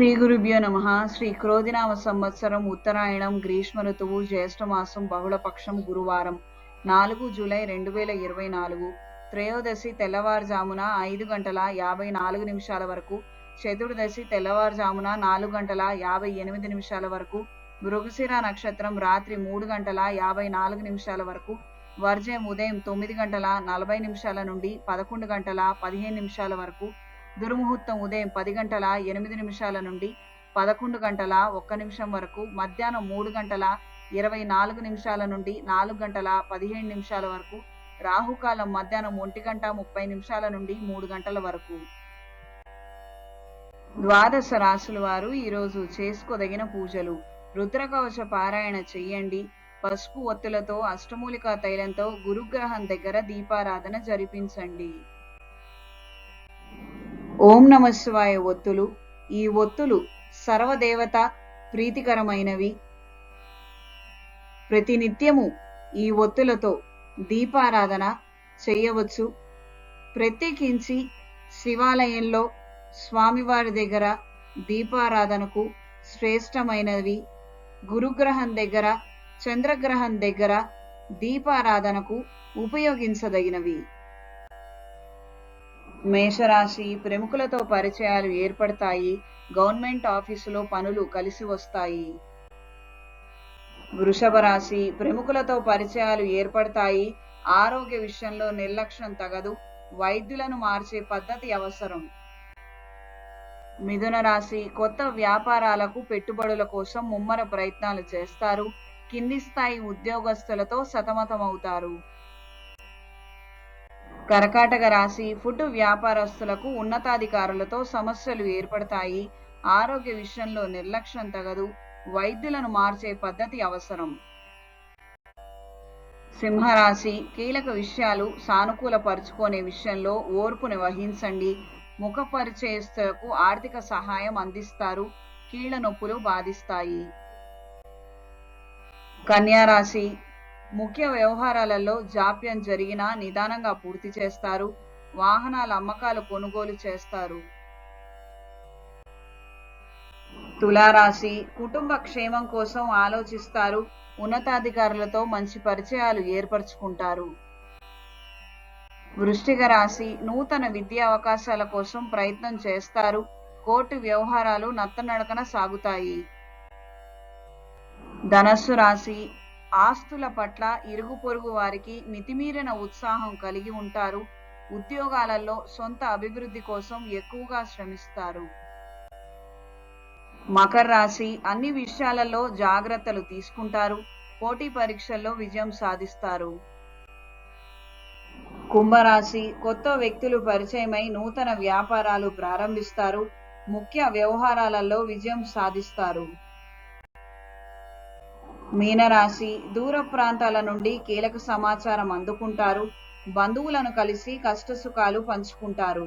శ్రీ గురుభ్యో నమ. శ్రీ క్రోధినామ సంవత్సరం ఉత్తరాయణం గ్రీష్మ ఋతువు జ్యేష్ఠమాసం బహుళపక్షం గురువారం. నాలుగు జూలై రెండు వేల ఇరవై నాలుగు. త్రయోదశి తెల్లవారుజామున ఐదు గంటల యాభై నాలుగు నిమిషాల వరకు చతుర్దశి తెల్లవారుజామున నాలుగు గంటల యాభై ఎనిమిది నిమిషాల వరకు మృగశిర నక్షత్రం రాత్రి మూడు గంటల యాభై నాలుగు నిమిషాల వరకు వర్జం ఉదయం తొమ్మిది గంటల నలభై నిమిషాల నుండి పదకొండు గంటల పదిహేను నిమిషాల వరకు దుర్ముహూర్తం ఉదయం పది గంటల ఎనిమిది నిమిషాల నుండి పదకొండు గంటల ఒక్క నిమిషం వరకు మధ్యాహ్నం మూడు గంటల ఇరవై నాలుగు నిమిషాల నుండి నాలుగు గంటల పదిహేను నిమిషాల వరకు రాహుకాలం మధ్యాహ్నం ఒంటి గంట ముప్పై నిమిషాల నుండి మూడు గంటల వరకు. ద్వాదశ రాశుల వారు ఈరోజు చేసుకోదగిన పూజలు. రుద్రకవచ పారాయణ చెయ్యండి పసుపు ఒత్తులతో అష్టమూలికా తైలంతో గురుగ్రహం దగ్గర దీపారాధన జరిపించండి. ఓం నమ శివాయ ఒత్తులు. ఈ ఒత్తులు సర్వదేవత ప్రీతికరమైనవి. ప్రతినిత్యము ఈ ఒత్తులతో దీపారాధన చేయవచ్చు. ప్రత్యేకించి శివాలయంలో స్వామివారి దగ్గర దీపారాధనకు శ్రేష్టమైనవి. గురుగ్రహం దగ్గర చంద్రగ్రహం దగ్గర దీపారాధనకు ఉపయోగించదగినవి. మేషరాశి ప్రముఖులతో పరిచయాలు ఏర్పడతాయి. గవర్నమెంట్ ఆఫీసులో పనులు కలిసి వస్తాయి. వృషభ రాశి ప్రముఖులతో పరిచయాలు ఏర్పడతాయి. ఆరోగ్య విషయంలో నిర్లక్ష్యం తగదు. వైద్యులను మార్చే పద్ధతి అవసరం. మిథున రాశి కొత్త వ్యాపారాలకు పెట్టుబడుల కోసం ముమ్మర ప్రయత్నాలు చేస్తారు. కింది స్థాయి ఉద్యోగస్తులతో సతమతమవుతారు. కర్కాటక రాశి ఫుడ్ వ్యాపారస్తులకు ఉన్నతాధికారులతో సమస్యలు ఏర్పడతాయి. ఆరోగ్య విషయంలో నిర్లక్ష్యం తగదు. వైద్యులను మార్చే పద్ధతి అవసరం. సింహరాశి కీలక విషయాలు సానుకూలపరుచుకునే విషయంలో ఓర్పుని వహించండి ముఖ పరిచయస్తులకు ఆర్థిక సహాయం అందిస్తారు. కీళ్ళ నొప్పులు బాధిస్తాయి. కన్యారాశి ముఖ్య వ్యవహారాలలో జాప్యం జరిగినా నిదానంగా పూర్తి చేస్తారు. వాహనాల అమ్మకాలు కొనుగోలు చేస్తారు. తులారాశి కుటుంబ క్షేమం కోసం ఆలోచిస్తారు. ఉన్నతాధికారులతో మంచి పరిచయాలు ఏర్పరచుకుంటారు. వృష్టిక రాశి నూతన విద్యా అవకాశాల కోసం ప్రయత్నం చేస్తారు. కోర్టు వ్యవహారాలు నత్తనడకన సాగుతాయి. ధనస్సు రాశి ఆస్తుల పట్ల ఇరుగు పొరుగు వారికి మితిమీరిన ఉత్సాహం కలిగి ఉంటారు. ఉద్యోగాలలో సొంత అభివృద్ధి కోసం ఎక్కువగా శ్రమిస్తారు. మకర రాశి అన్ని విషయాలలో జాగ్రత్తలు తీసుకుంటారు. పోటీ పరీక్షల్లో విజయం సాధిస్తారు. కుంభరాశి కొత్త వ్యక్తులు పరిచయమై నూతన వ్యాపారాలు ప్రారంభిస్తారు. ముఖ్య వ్యవహారాలలో విజయం సాధిస్తారు. మీనరాశి దూర ప్రాంతాల నుండి కీలక సమాచారం అందుకుంటారు. బంధువులను కలిసి కష్టసుఖాలు పంచుకుంటారు.